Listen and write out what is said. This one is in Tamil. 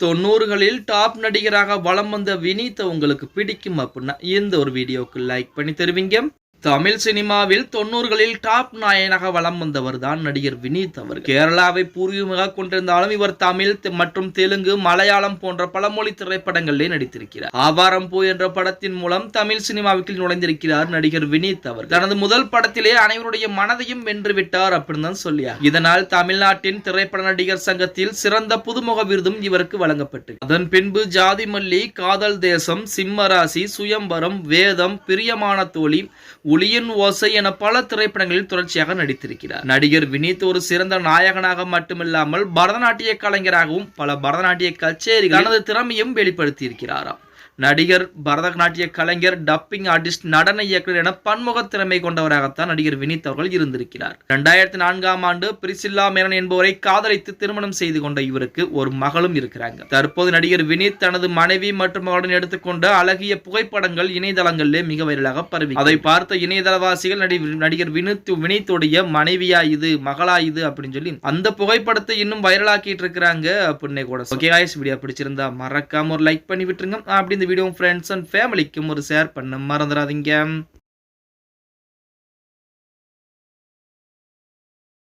தொண்ணூறுகளில் டாப் நடிகராக வலம் வந்த வினீத்தை உங்களுக்கு பிடிக்கும் அப்படின்னா இந்த ஒரு வீடியோவுக்கு லைக் பண்ணி தருவீங்க. தமிழ் சினிமாவில் தொண்ணூறுகளில் டாப் நாயனாக வலம் வந்தவர் தான் நடிகர் வினீத் அவர் கேரளாவை பூர்வீகமாக கொண்டிருந்தாலும் இவர் தமிழ் மற்றும் தெலுங்கு மலையாளம் போன்ற பல மொழி திரைப்படங்களிலே நடித்திருக்கிறார். ஆவாரம் பூ என்ற படத்தின் மூலம் தமிழ் சினிமாவுக்கு நுழைந்திருக்கிறார் நடிகர் வினீத் அவர் தனது முதல் படத்திலே அனைவருடைய மனதையும் வென்றுவிட்டார் அப்படின்னு தான் சொல்லியார். இதனால் தமிழ்நாட்டின் திரைப்பட நடிகர் சங்கத்தில் சிறந்த புதுமுக விருதும் இவருக்கு வழங்கப்பட்டு அதன் பின்பு ஜாதி மல்லி காதல் தேசம் சிம்மராசி சுயம்பரம் வேதம் பிரியமான தோழி ஒளியின் ஓசை என பல திரைப்படங்களில் தொடர்ச்சியாக நடித்திருக்கிறார். நடிகர் வினீத் ஒரு சிறந்த நாயகனாக மட்டுமில்லாமல் பரதநாட்டிய கலைஞராகவும் பல பரதநாட்டிய கச்சேரிகள் தனது திறமையும் வெளிப்படுத்தியிருக்கிறாராம். நடிகர் பரதநாட்டிய கலைஞர் டப்பிங் ஆர்டிஸ்ட் நடன இயக்குனர் என பன்முக திறமை கொண்டவராகத்தான் நடிகர் வினீத் அவர்கள் இருந்திருக்கிறார். இரண்டாயிரத்தி நான்காம் ஆண்டு பிரிசில்லா மேனன் என்பவரை காதலித்து திருமணம் செய்து கொண்ட இவருக்கு ஒரு மகளும் இருக்கிறாங்க. தற்போது நடிகர் வினீத் தனது மனைவி மற்றும் அவருடன் எடுத்துக்கொண்ட அழகிய புகைப்படங்கள் இணையதளங்களிலே மிக வைரலாக பரவி. அதை பார்த்த இணையதளவாசிகள் நடிகர் வினீத் வினீத்துடைய மனைவியா இது மகளா இது அப்படின்னு சொல்லி அந்த புகைப்படத்தை இன்னும் வைரலாக்கிட்டு இருக்கிறாங்க. அப்படின்னே கூட ஓகே வீடியோ பிடிச்சிருந்தா மறக்காம ஒரு லைக் பண்ணி விட்டுருங்க. அப்படி இந்த வீடியோ ஃப்ரெண்ட்ஸ் அண்ட் ஃபேமிலிக்கும் ஒரு ஷேர் பண்ண மறந்துடாதீங்க